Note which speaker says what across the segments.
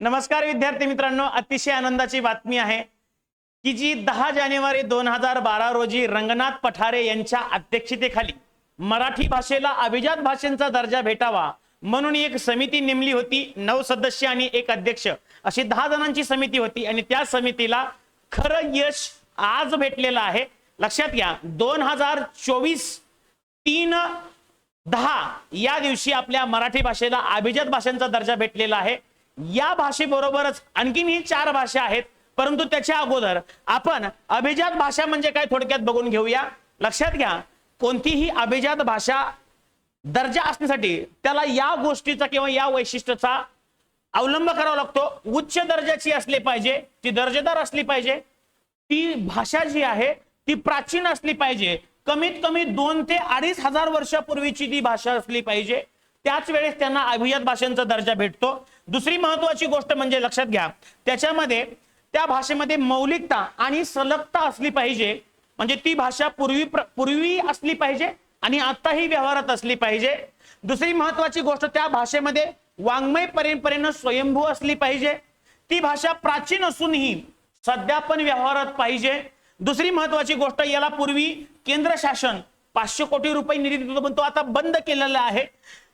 Speaker 1: नमस्कार विद्यार्थी मित्रांनो अतिशय आनंदाची बातमी आहे की जी दहा जानेवारी दोन हजार बारा रोजी रंगनाथ पठारे यांच्या अध्यक्षतेखाली मराठी भाषेला अभिजात भाषेचा दर्जा भेटावा म्हणून एक समिती नेमली होती नऊ सदस्य आणि एक अध्यक्ष. अशी दहा जणांची समिती होती आणि त्या समितीला खरं यश आज भेटलेलं आहे. लक्षात घ्या दोन हजार चोवीस तीन दहा या दिवशी आपल्या मराठी भाषेला अभिजात भाषांचा दर्जा भेटलेला आहे. या भाषेबरोबरच आणखीनही चार भाषा आहेत परंतु त्याच्या अगोदर आपण अभिजात भाषा म्हणजे काय थोडक्यात बघून घेऊया. लक्षात घ्या कोणतीही अभिजात भाषा दर्जा असण्यासाठी त्याला या गोष्टीचा किंवा या वैशिष्ट्याचा अवलंब करावा लागतो. उच्च दर्जाची असली पाहिजे ती दर्जेदार असली पाहिजे ती भाषा जी आहे ती प्राचीन असली पाहिजे. कमीत कमी दोन ते अडीच हजार वर्षापूर्वीची ती भाषा असली पाहिजे. त्याच वेळेस त्यांना अभिजात भाषेचा दर्जा भेटतो. दुसरी महत्वाची गोष्ट म्हणजे लक्षात घ्या त्याच्यामध्ये त्या भाषेमध्ये मौलिकता आणि सलगता असली पाहिजे. म्हणजे ती भाषा पूर्वी पूर्वी असली पाहिजे आणि आताही व्यवहारात असली पाहिजे. दुसरी महत्वाची गोष्ट त्या भाषेमध्ये वाङ्मय परंपरेनं स्वयंभू असली पाहिजे. ती भाषा प्राचीन असूनही सध्या पण व्यवहारात पाहिजे. दुसरी महत्वाची गोष्ट याला पूर्वी केंद्र शासन पाचशे कोटी रुपये निधी देत होतं पण तो आता बंद केलेला आहे.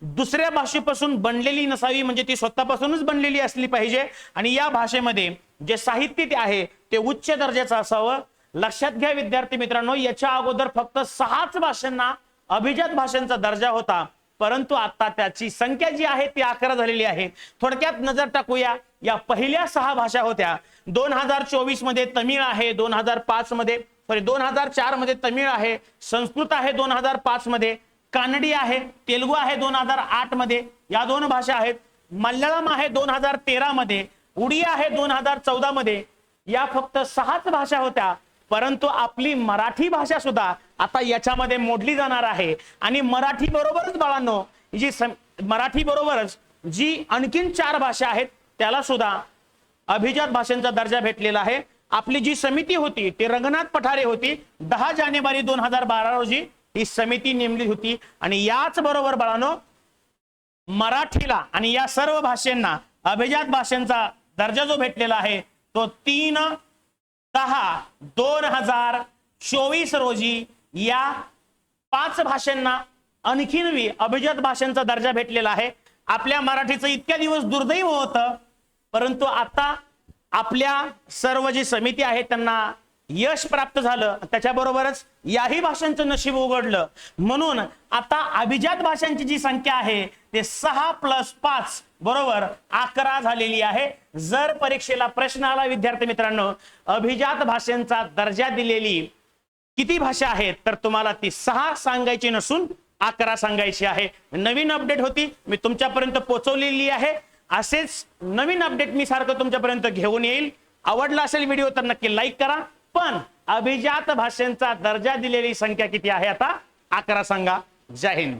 Speaker 1: दुसऱ्या भाषेपासून बनलेली नसावी म्हणजे ती स्वतःपासूनच बनलेली असली पाहिजे. आणि या भाषेमध्ये जे साहित्य ते आहे ते उच्च दर्जाचं असावं. लक्षात घ्या विद्यार्थी मित्रांनो याच्या अगोदर फक्त सहाच भाषांना अभिजात भाषांचा दर्जा होता. परंतु आता त्याची संख्या जी आहे ती अकरा झालेली आहे. थोडक्यात नजर टाकूया या पहिल्या सहा भाषा होत्या. दोन हजार चोवीसमध्ये तमिळ आहे दोन हजार पाच मध्ये सॉरी दोन हजार चारमध्ये तमिळ आहे संस्कृत आहे दोन हजार पाच मध्ये कानडी आहे तेलुगू आहे दोन हजार आठमध्ये या दोन भाषा आहेत. मल्याळम आहे दोन हजार तेरा मध्ये उडिया आहे दोन हजार चौदा मध्ये. या फक्त सहाच भाषा होत्या परंतु आपली मराठी भाषा सुद्धा आता याच्यामध्ये मोडली जाणार आहे. आणि मराठी बरोबरच बाळांनो जी सम- मराठी बरोबरच जी आणखीन चार भाषा आहेत त्याला सुद्धा अभिजात भाषांचा दर्जा भेटलेला आहे. आपली जी समिती होती ती रंगनाथ पठारे होती. दहा जानेवारी दोन हजार बारा रोजी ही समिती नेमली होती. आणि याच बरोबर बाळानो मराठीला आणि या सर्व भाषांना अभिजात भाषांचा दर्जा जो भेटलेला आहे तो तीन दहा दोन हजार चोवीस रोजी या पाच भाषांना आणखीन वी अभिजात भाषांचा दर्जा भेटलेला आहे. आपल्या मराठीचं इतक्या दिवस दुर्दैव होतं परंतु आता आपल्या सर्व जी समिती आहे त्यांना यश प्राप्त झालं. त्याच्याबरोबरच याही भाषांचं नशीब उघडलं. म्हणून आता अभिजात भाषांची जी संख्या आहे ते सहा प्लस पाच बरोबर अकरा झालेली आहे. जर परीक्षेला प्रश्न आला विद्यार्थी मित्रांनो अभिजात भाषांचा दर्जा दिलेली किती भाषा आहेत तर तुम्हाला ती सहा सांगायची नसून अकरा सांगायची आहे. नवीन अपडेट होती मी तुमच्यापर्यंत पोहोचवलेली आहे. असेच नवीन अपडेट मी सारखं तुमच्यापर्यंत घेऊन येईल. आवडला असेल व्हिडिओ तर नक्की लाईक करा. पण अभिजात भाषांचा दर्जा दिलेली संख्या किती आहे आता? अकरा सांगा. जय हिंद.